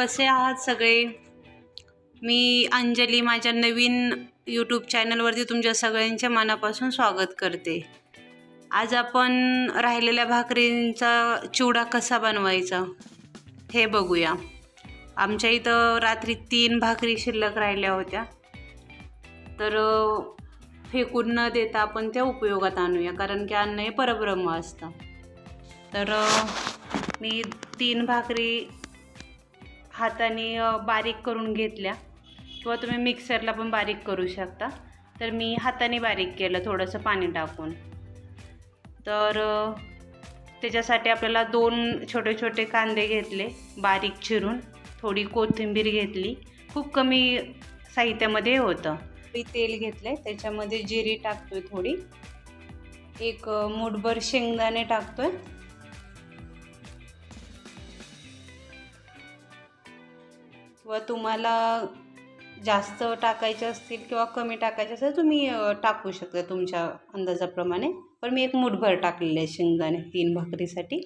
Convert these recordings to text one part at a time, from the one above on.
कसे आहात सगळे? मी अंजली माझ्या नवीन यूट्यूब चॅनलवरती तुमच्या सगळ्यांचे मनापासून स्वागत करते. आज आपण राहिलेल्या भाकरींचा चिवडा कसा बनवायचा हे बघूया. आमच्या इथं रात्री तीन भाकरी शिल्लक राहिल्या होत्या. तर फेकून न देता आपण त्या उपयोगात आणूया कारण की अन्न हे परब्रह्म असतं. तर मी तीन भाकरी हाताने बारीक करून घेतल्या. किंवा तुम्ही मिक्सरला पण बारीक करू शकता. तर मी हाताने बारीक केलं थोडंसं पाणी टाकून. तर त्याच्यासाठी आपल्याला दोन छोटे छोटे कांदे घेतले बारीक चिरून. थोडी कोथिंबीर घेतली. खूप कमी साहित्यामध्ये होतं. मी तेल घेतले त्याच्यामध्ये जिरी टाकतोय थोडी. एक अ, मूठभर शेंगदाणे टाकतोय. व तुम्हाला जास्त टाकायचे असतील किंवा कमी टाकायचे असेल तुम्ही टाकू शकता तुमच्या अंदाजाप्रमाणे. पण मी एक मुठभर टाकलेले आहे शेंगदाणे तीन भाकरीसाठी.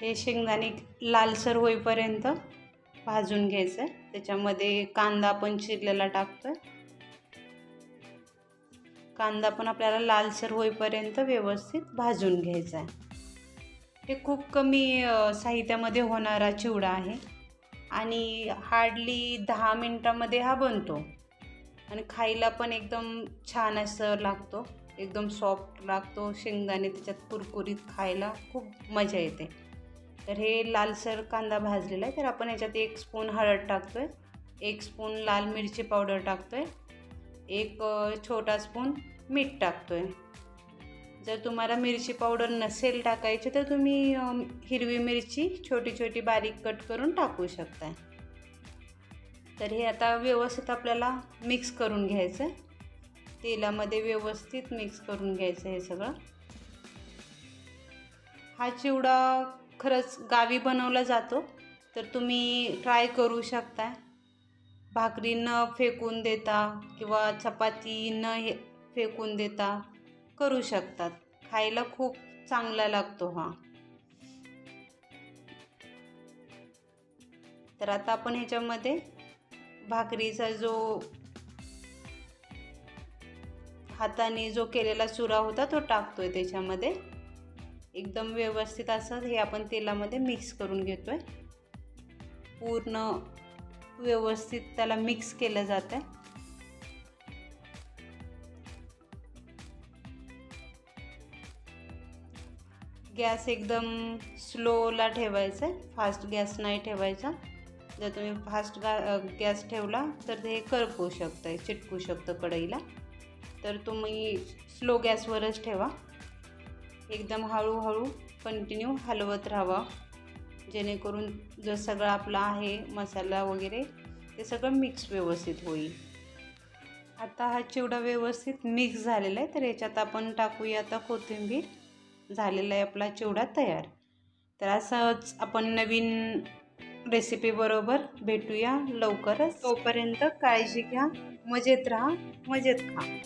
हे शेंगदाणे लालसर होईपर्यंत भाजून घ्यायचं. आहे त्याच्यामध्ये कांदा पण चिरलेला टाकतोय. कांदा पण आपल्याला लालसर होईपर्यंत व्यवस्थित भाजून घ्यायचा आहे. हे खूप कमी साहित्यामध्ये होणारा चिवडा आहे. आणि हार्डली दहा मिनटामध्ये हा बनतो. आणि खायला पण एकदम छान असं लागतो. एकदम सॉफ्ट लागतो. शेंगदाणे त्याच्यात कुरकुरीत खायला खूप मजा येते. तर हे लालसर कांदा भाजलेला आहे. तर आपण याच्यात एक स्पून हळद टाकतो आहे एक स्पून लाल मिरची पावडर टाकतो आहे एक छोटा स्पून मीठ टाकतो आहे जर तुम्हाला मिरची पावडर नसेल टाकायची तर तुम्ही हिरवी मिरची छोटी छोटी बारीक कट करून टाकू शकता. तर हे आता व्यवस्थित आपल्याला मिक्स करून घ्यायचं आहे तेलामध्ये व्यवस्थित मिक्स करून घ्यायचं हे सगळं. हा चिवडा खरंच गावी बनवला जातो तर तुम्ही ट्राय करू शकता. भाकरी न फेकून देता किंवा चपाती न हे फेकून देता करू शकतात. खायला खूप चांगला लागतो हा. तर आता आपण ह्याच्यामध्ये भाकरीचा जो हाताने जो केलेला चुरा होता तो टाकतोय त्याच्यामध्ये. एकदम व्यवस्थित असं हे आपण तेलामध्ये मिक्स करून घेतोय. पूर्ण व्यवस्थित त्याला मिक्स केलं जातं गॅस एकदम स्लोला ठेवायचा आहे. फास्ट गॅस नाही ठेवायचा. जर तुम्ही फास्ट गा गॅस ठेवला तर ते करपू शकतं आहे चिटकू शकतं कढईला. तर तुम्ही स्लो गॅसवरच ठेवा. एकदम हळूहळू कंटिन्यू हलवत राहावा. जेणेकरून जो सगळं आपला आहे मसाला वगैरे ते सगळं मिक्स व्यवस्थित होईल. आता हा चिवडा व्यवस्थित मिक्स झालेला आहे. तर याच्यात आपण टाकूया आता कोथिंबीर. झालेला आहे आपला चिवडा तयार. तर असंच आपण नवीन रेसिपीबरोबर भेटूया लवकरच. तोपर्यंत काळजी घ्या मजेत राहा मजेत खा.